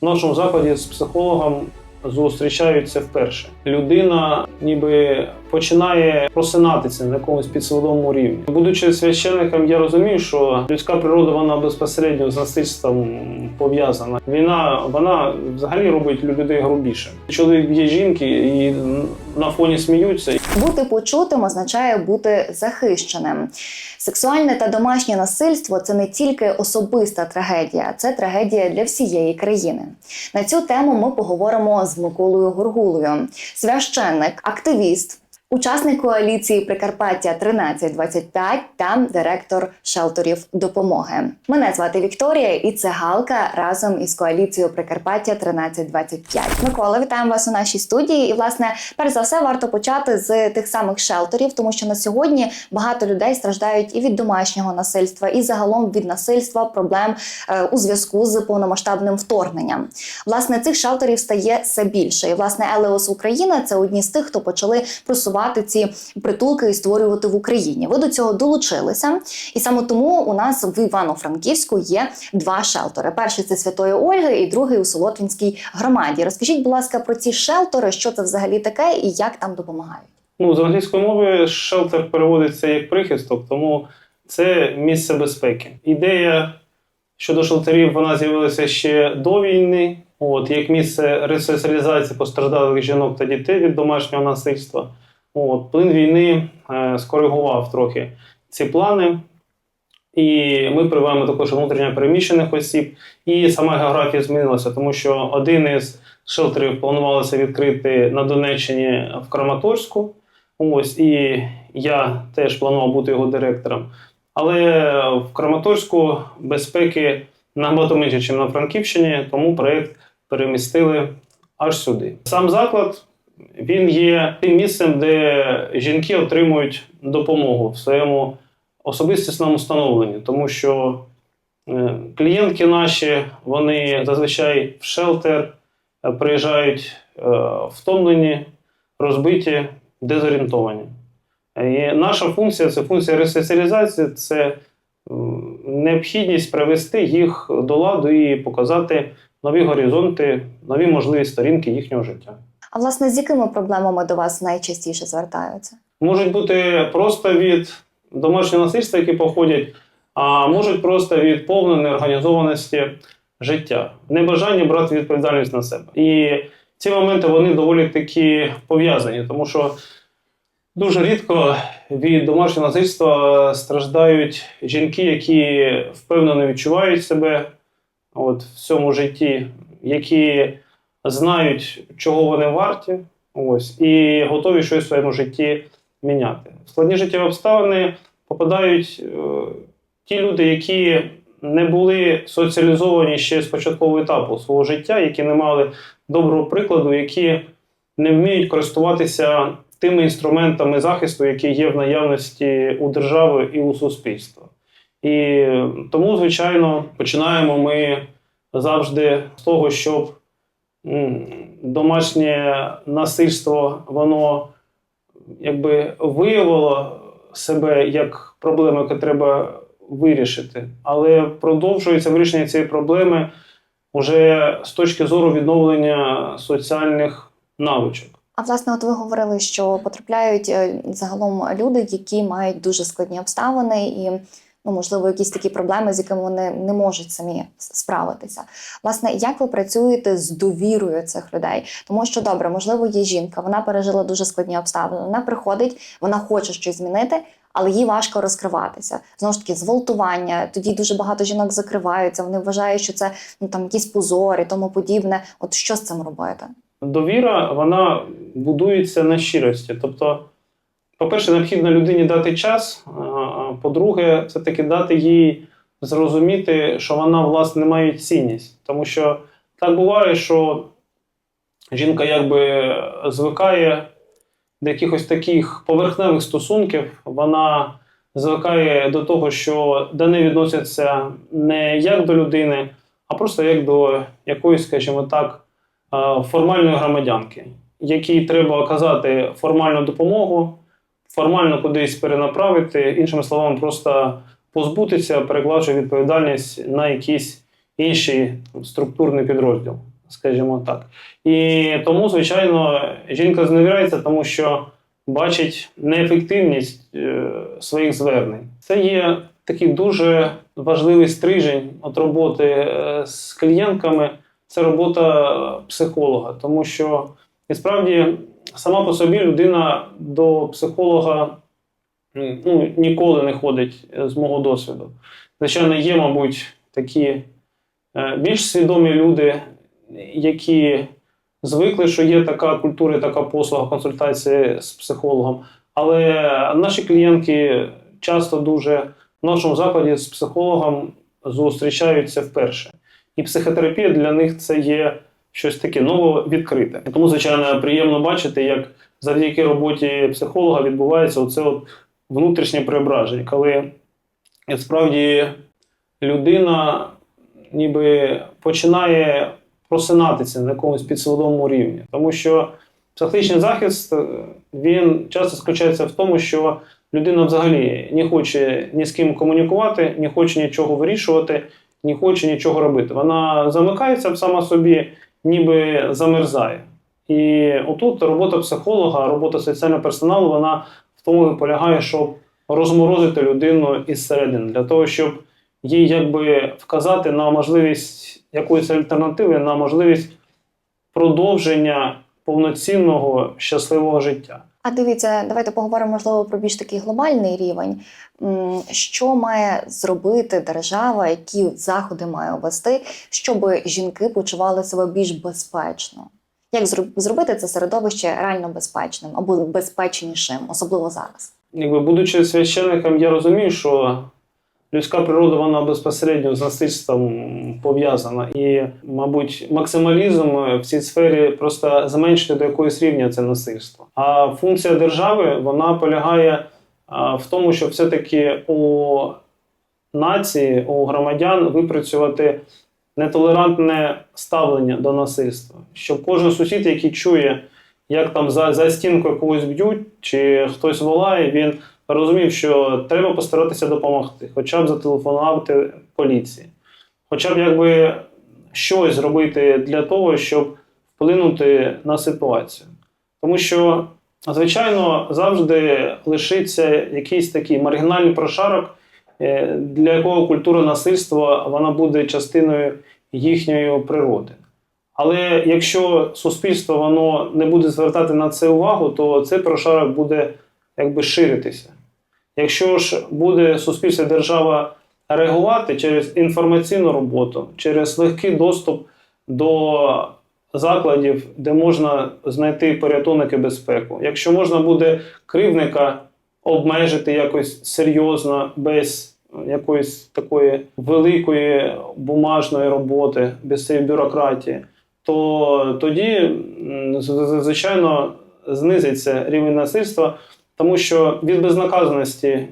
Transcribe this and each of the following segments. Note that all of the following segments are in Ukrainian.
В нашому закладі з психологом зустрічаються вперше. Людина ніби починає просинатися на якомусь підсвідомому рівні. Будучи священником, я розумію, що людська природа вона безпосередньо з насильством пов'язана. Війна вона взагалі робить людей грубіше. Чоловік б'є жінки і на фоні сміються. Бути почутим означає бути захищеним. Сексуальне та домашнє насильство це не тільки особиста трагедія, це трагедія для всієї країни. На цю тему ми поговоримо з Миколою Горгулою, священник, активіст. Учасник коаліції Прикарпаття 1325 та директор шелтерів допомоги. Мене звати Вікторія, і це Галка разом із коаліцією Прикарпаття 1325. Микола, вітаємо вас у нашій студії. І власне, перш за все, варто почати з тих самих шелтерів, тому що на сьогодні багато людей страждають і від домашнього насильства, і загалом від насильства, проблем е, у зв'язку з повномасштабним вторгненням. Власне, цих шелтерів стає все більше. І власне Елеос Україна це одні з тих, хто почали просувати ці притулки і створювати в Україні. Ви до цього долучилися, і саме тому у нас в Івано-Франківську є два шелтери: перший це Святої Ольги, і другий у Солотвінській громаді. Розкажіть, будь ласка, про ці шелтери, що це взагалі таке і як там допомагають. Ну, з англійської мови шелтер переводиться як прихисток, тому це місце безпеки. Ідея щодо шелтерів вона з'явилася ще до війни, от, як місце ресоціалізації постраждалих жінок та дітей від домашнього насильства. От, плин війни е, скоригував трохи ці плани. І ми приймаємо також внутрішньо переміщених осіб. І сама географія змінилася, тому що один із шелтерів планувалося відкрити на Донеччині в Краматорську. Ось, і я теж планував бути його директором. Але в Краматорську безпеки набагато менше, ніж на Франківщині, тому проєкт перемістили аж сюди. Сам заклад він є тим місцем, де жінки отримують допомогу в своєму особистісному становленні, тому що е, клієнтки наші вони зазвичай в шелтер е, приїжджають е, втомлені, розбиті, дезорієнтовані. І наша функція це функція ресоціалізації, це необхідність привести їх до ладу і показати нові горизонти, нові можливі сторінки їхнього життя. А власне, з якими проблемами до вас найчастіше звертаються? Можуть бути просто від домашнього насильства, які походять, а можуть просто від повної неорганізованості життя, небажання брати відповідальність на себе. І ці моменти вони доволі такі пов'язані, тому що дуже рідко від домашнього насильства страждають жінки, які впевнено відчувають себе от, в цьому житті, які знають, чого вони варті, ось, і готові щось в своєму житті міняти. В складні життєві обставини попадають е, ті люди, які не були соціалізовані ще з початкового етапу свого життя, які не мали доброго прикладу, які не вміють користуватися тими інструментами захисту, які є в наявності у держави і у суспільства. І тому, звичайно, починаємо ми завжди з того, щоб домашнє насильство воно якби виявило себе як проблему, яку треба вирішити, але продовжується вирішення цієї проблеми вже з точки зору відновлення соціальних навичок. А власне, от ви говорили, що потрапляють е, загалом люди, які мають дуже складні обставини і. Ну, можливо, якісь такі проблеми, з якими вони не можуть самі справитися. Власне, як ви працюєте з довірою цих людей? Тому що добре, можливо, є жінка, вона пережила дуже складні обставини. Вона приходить, вона хоче щось змінити, але їй важко розкриватися. Знову ж таки, зґвалтування. Тоді дуже багато жінок закриваються. Вони вважають, що це ну там якісь позори, тому подібне. От що з цим робити? Довіра вона будується на щирості. Тобто, по-перше, необхідно людині дати час. По-друге, це таки дати їй зрозуміти, що вона власне не має цінність. Тому що так буває, що жінка якби звикає до якихось таких поверхневих стосунків, вона звикає до того, що до неї відносяться не як до людини, а просто як до якоїсь, скажімо так, формальної громадянки, якій треба оказати формальну допомогу, формально кудись перенаправити, іншими словами, просто позбутися, перекладаючи відповідальність на якісь інший структурний підрозділ, скажімо так. І тому, звичайно, жінка зневіряється, тому що бачить неефективність е, своїх звернень. Це є такий дуже важливий стрижень от роботи е, з клієнтками. Це робота психолога, тому що і справді сама по собі людина до психолога ну, ніколи не ходить е, з мого досвіду. Звичайно, є, мабуть, такі е, більш свідомі люди, які звикли, що є така культура, така послуга консультації з психологом. Але наші клієнтки часто дуже в нашому закладі з психологом зустрічаються вперше. І психотерапія для них це є щось таке нововідкрите. І Тому, звичайно, приємно бачити, як завдяки роботі психолога відбувається оце от внутрішнє преображення, коли справді людина ніби починає просинатися на якомусь підсвідомому рівні. Тому що психологічний захист він часто заключається в тому, що людина взагалі не хоче ні з ким комунікувати, не хоче нічого вирішувати, не хоче нічого робити. Вона замикається сама собі, ніби замерзає. І отут робота психолога, робота соціального персоналу, вона в тому і полягає, щоб розморозити людину із середини, для того, щоб їй якби вказати на можливість якоїсь альтернативи, на можливість продовження повноцінного щасливого життя. А дивіться, давайте поговоримо можливо про більш такий глобальний рівень. Що має зробити держава, які заходи має ввести, щоб жінки почували себе більш безпечно? Як зроб- зробити це середовище реально безпечним або безпечнішим, особливо зараз? Якби будучи священником, я розумію, що людська природа вона безпосередньо з насильством пов'язана. І, мабуть, максималізм в цій сфері просто зменшити до якоїсь рівня це насильство. А функція держави вона полягає в тому, щоб все-таки у нації, у громадян випрацювати нетолерантне ставлення до насильства. Щоб кожен сусід, який чує, як там за, за стінкою когось б'ють, чи хтось волає, він розумів, що треба постаратися допомогти, хоча б зателефонувати поліції, хоча б якби щось зробити для того, щоб вплинути на ситуацію. Тому що, звичайно, завжди лишиться якийсь такий маргінальний прошарок, е, для якого культура насильства вона буде частиною їхньої природи. Але якщо суспільство воно не буде звертати на це увагу, то цей прошарок буде якби ширитися. Якщо ж буде суспільство держава реагувати через інформаційну роботу, через легкий доступ до закладів, де можна знайти порятунок і безпеку, якщо можна буде кривника обмежити якось серйозно, без якоїсь такої великої бумажної роботи, без цієї бюрократії, то тоді, звичайно, знизиться рівень насильства, тому що від безнаказаності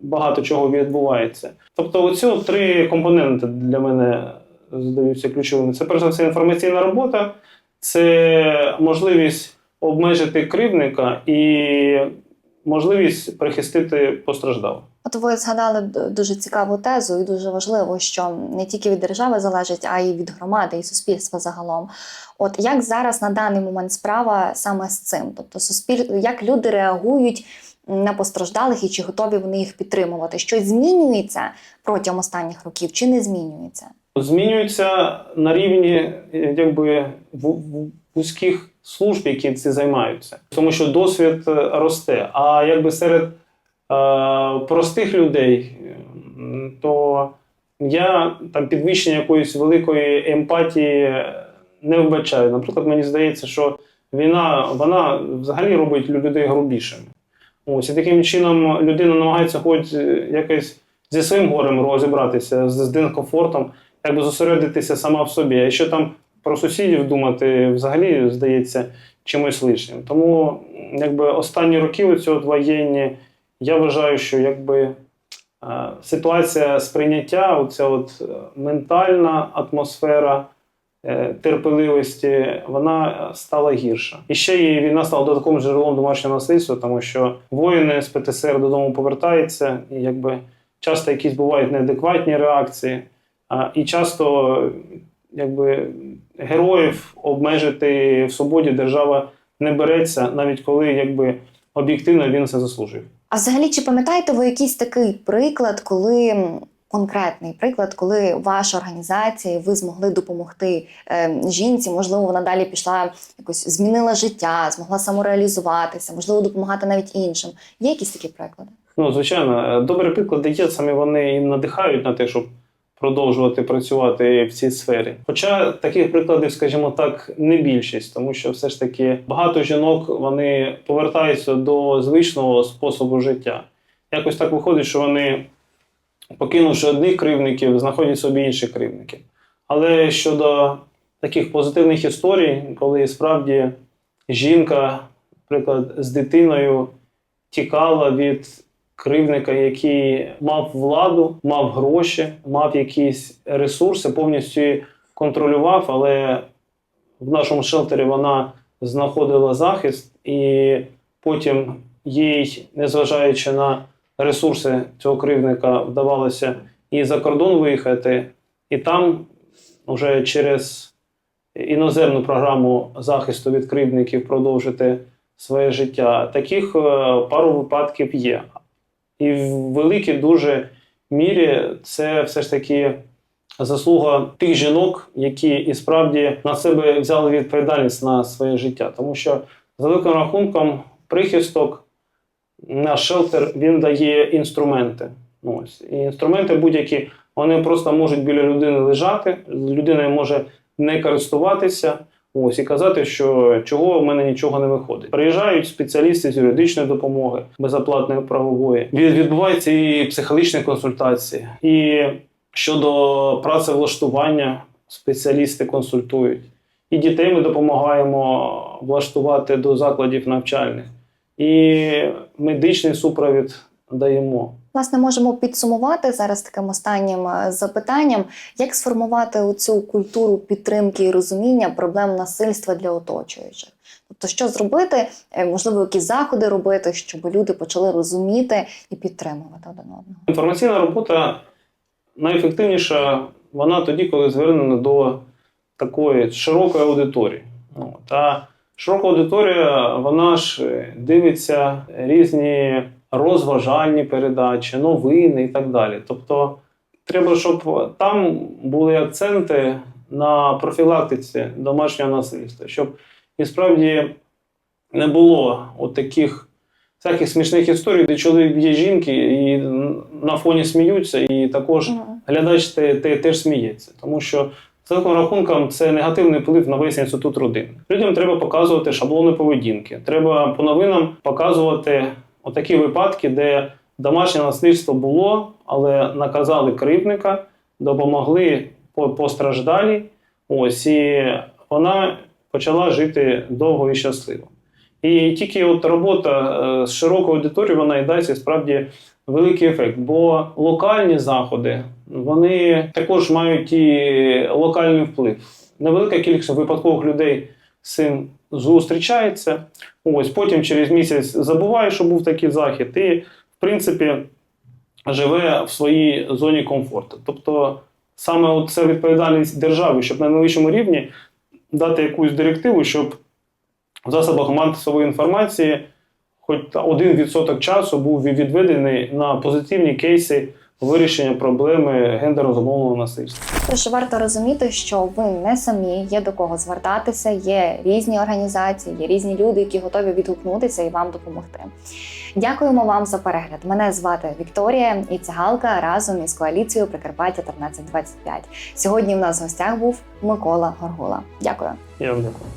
багато чого відбувається. Тобто, оці три компоненти для мене здаються ключовими. Це перш за все інформаційна робота, це можливість обмежити кривника і можливість прихистити постраждалого. От ви згадали дуже цікаву тезу, і дуже важливо, що не тільки від держави залежить, а й від громади і суспільства загалом. От як зараз на даний момент справа саме з цим? Тобто, суспіль... як люди реагують на постраждалих і чи готові вони їх підтримувати? Щось змінюється протягом останніх років, чи не змінюється? змінюються на рівні е, якби ву- ву- вузьких служб, які ці займаються, тому що досвід е, росте. А якби серед е, простих людей, то я там підвищення якоїсь великої емпатії не вбачаю. Наприклад, мені здається, що війна вона взагалі робить людей грубішими. Ось і таким чином людина намагається хоч е, якось зі своїм горем розібратися, з, дискомфортом, якби зосередитися сама в собі. А якщо там про сусідів думати, взагалі здається чимось лишнім. Тому якби останні роки оці от воєнні, я вважаю, що якби е, ситуація сприйняття, оця от е, ментальна атмосфера е, терпеливості, вона стала гірша. І ще і війна стала додатковим джерелом домашнього насильства, тому що воїни з ПТСР додому повертаються, і якби часто якісь бувають неадекватні реакції. І часто якби, героїв обмежити в свободі держава не береться, навіть коли якби, об'єктивно він це заслужив. А взагалі, чи пам'ятаєте ви якийсь такий приклад, коли конкретний приклад, коли ваша організація, ви змогли допомогти е, жінці? Можливо, вона далі пішла якось змінила життя, змогла самореалізуватися, можливо, допомагати навіть іншим. Є якісь такі приклади? Ну, звичайно, добрі приклади є, саме вони і надихають на те, щоб продовжувати працювати в цій сфері. Хоча таких прикладів, скажімо так, не більшість, тому що все ж таки багато жінок вони повертаються до звичного способу життя. Якось так виходить, що вони, покинувши одних кривдників, знаходять собі інших кривдників. Але щодо таких позитивних історій, коли справді жінка, наприклад, з дитиною тікала від кривника, який мав владу, мав гроші, мав якісь ресурси, повністю контролював, але в нашому шелтері вона знаходила захист, і потім їй, незважаючи на ресурси цього кривника, вдавалося і за кордон виїхати, і там вже через іноземну програму захисту від кривдників продовжити своє життя. Таких е, пару випадків є. І в великій дуже мірі це все ж таки заслуга тих жінок, які і справді на себе взяли відповідальність на своє життя. Тому що за великим рахунком прихисток наш шелтер він дає інструменти. Ось. І інструменти будь-які вони просто можуть біля людини лежати, людина може не користуватися. Ось і казати, що чого в мене нічого не виходить. Приїжджають спеціалісти з юридичної допомоги, безоплатної правової. Від- Відбуваються і психологічні консультації. І щодо працевлаштування спеціалісти консультують. І дітей ми допомагаємо влаштувати до закладів навчальних, і медичний супровід даємо. Власне, можемо підсумувати зараз таким останнім е, запитанням, як сформувати цю культуру підтримки і розуміння проблем насильства для оточуючих. Тобто, що зробити, Е, можливо, які заходи робити, щоб люди почали розуміти і підтримувати один одного. Інформаційна робота найефективніша вона тоді, коли звернена до такої широкої аудиторії. Та широка аудиторія, вона ж е, дивиться різні розважальні передачі, новини і так далі. Тобто, треба, щоб там були акценти на профілактиці домашнього насильства, щоб і справді не було от таких всяких смішних історій, де чоловік б'є жінки і на фоні сміються, і також глядач те, те, теж сміється. Тому що за рахунком це негативний вплив на весь інститут родини. Людям треба показувати шаблони поведінки. Треба по новинам показувати отакі випадки, де домашнє насильство було, але наказали кривдника, допомогли по- постраждалі. Ось і вона почала жити довго і щасливо. І тільки от робота е, з широкою аудиторією вона і дасть справді великий ефект. Бо локальні заходи вони також мають і локальний вплив. Невелика кількість випадкових людей з цим зустрічається. Ось потім через місяць забуває, що був такий захід, і в принципі живе в своїй зоні комфорту. Тобто саме це відповідальність держави, щоб на найвищому рівні дати якусь директиву, щоб в засобах масової інформації хоч 1% часу був відведений на позитивні кейси вирішення проблеми гендерно насильства. Тож варто розуміти, що ви не самі, є до кого звертатися, є різні організації, є різні люди, які готові відгукнутися і вам допомогти. Дякуємо вам за перегляд. Мене звати Вікторія і Галка разом із коаліцією Прикарпаття 1325. Сьогодні в нас в гостях був Микола Горгула. Дякую. Я вам дякую.